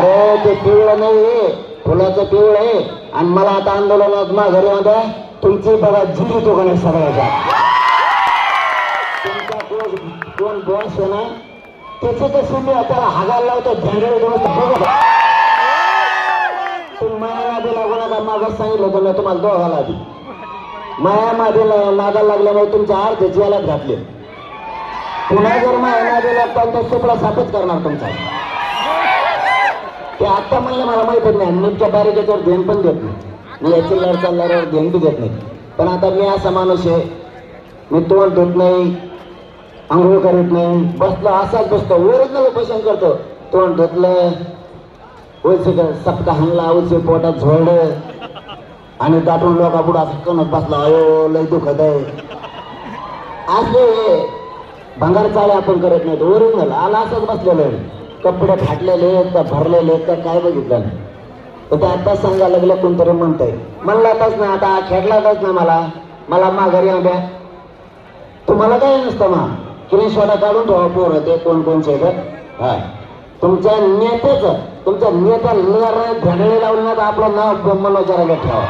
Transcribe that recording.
अरे ते पिवळं नाही फुलाचं पिवळं आहे. आणि मला आता आंदोलनात घरी मध्ये तुमची बघा जिरी तो गणेश सगळ्याचा तुमचा कोण कोण बॉस आहे. ना त्याचे ते तुम्ही आता हागायला लावतो झेंडे दिवस बघा. तुम्ही माया नादी लागू मागं सांगितलं होतं मी तुम्हाला दोघाला आधी. माया मादी नादाला लागल्यामुळे तुमच्या अर्धे जेलात घातले. पुन्हा जर माया नादी पण तर सुपडा सापच करणार तुमचा. आत्ता म्हणलं मला माहितच नाही. नेमक्या बॅरिकेजवर ध्यान पण देत नाही. मी याची लढ चालल्यावर ध्यान बी देत नाही. पण आता मी असा माणूस आहे. मी तोंड धुत नाही. आंघोळ करत नाही. बसलो असाच बसतो. ओरिजिनल उपोषण करतो. तोंड धुतलं. उलसे सपका हल्ला उलसे पोटात झोळलं. आणि दाटून लोका पुढे असं कणत बसला. अयो लय दुखत आहे. असले भंगार चाळे आपण करत नाही ओरिजिनल आला असंच बसलेलं आहे. कपडे फाटलेले आहेत का भरलेले आहेत का काय बघितलं नाही. तर ते आता सांगायला लागलं कोणतरी म्हणतंय. म्हणलाच ना आता खेळलातच ना मला. मला माघारी आंब्या तुम्हाला काय नसतं मा? किरीशवाडा काढून ठेवा पोर ते कोण कोणचे तर हा तुमच्या नेत्याचं तुमच्या नेत्या भेंडळे लावलं ना तर आपलं नाव मनोचाराला ठेवा.